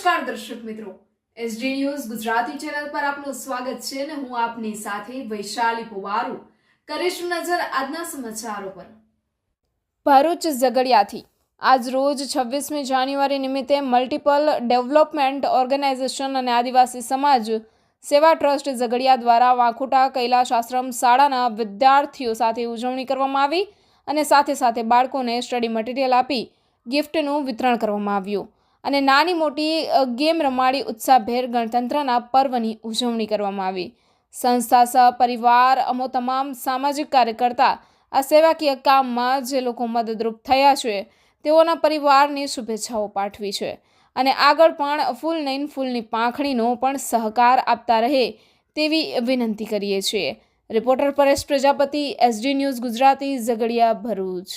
નમસ્કાર દર્શક મિત્રો. એસડી ન્યૂઝ ગુજરાતી ચેનલ પર આપનું સ્વાગત છે અને હું આપની સાથે વૈશાલી પુવારુ. કરીશું નજર આજના સમાચારો પર. ભરૂચ ઝઘડિયાથી. આજ રોજ છવ્વીસમી જાન્યુઆરી નિમિત્તે મલ્ટિપલ ડેવલપમેન્ટ ઓર્ગેનાઇઝેશન અને આદિવાસી સમાજ સેવા ટ્રસ્ટ ઝઘડિયા દ્વારા વાંખુટા કૈલાશ આશ્રમ શાળાના વિદ્યાર્થીઓ સાથે ઉજવણી કરવામાં આવી અને સાથે સાથે બાળકોને સ્ટડી મટીરિયલ આપી ગિફ્ટનું વિતરણ કરવામાં આવ્યું. અને નાની મોટી ગેમ રમાડી ઉત્સાહભેર ગણતંત્રના પર્વની ઉજવણી કરવામાં આવી. સંસ્થા સહ પરિવાર અમો તમામ સામાજિક કાર્યકર્તા આ સેવાકીય કામમાં જે લોકો મદદરૂપ થયા છે, તેઓના પરિવારની શુભેચ્છાઓ પાઠવી છે. અને આગળ પણ ફૂલ નૈન ફૂલની પાંખડીનો પણ સહકાર આપતા રહે તેવી વિનંતી કરીએ છીએ. Reporter Paresh Prajapati, SD news Gujarati, Jhagadia Bharuch.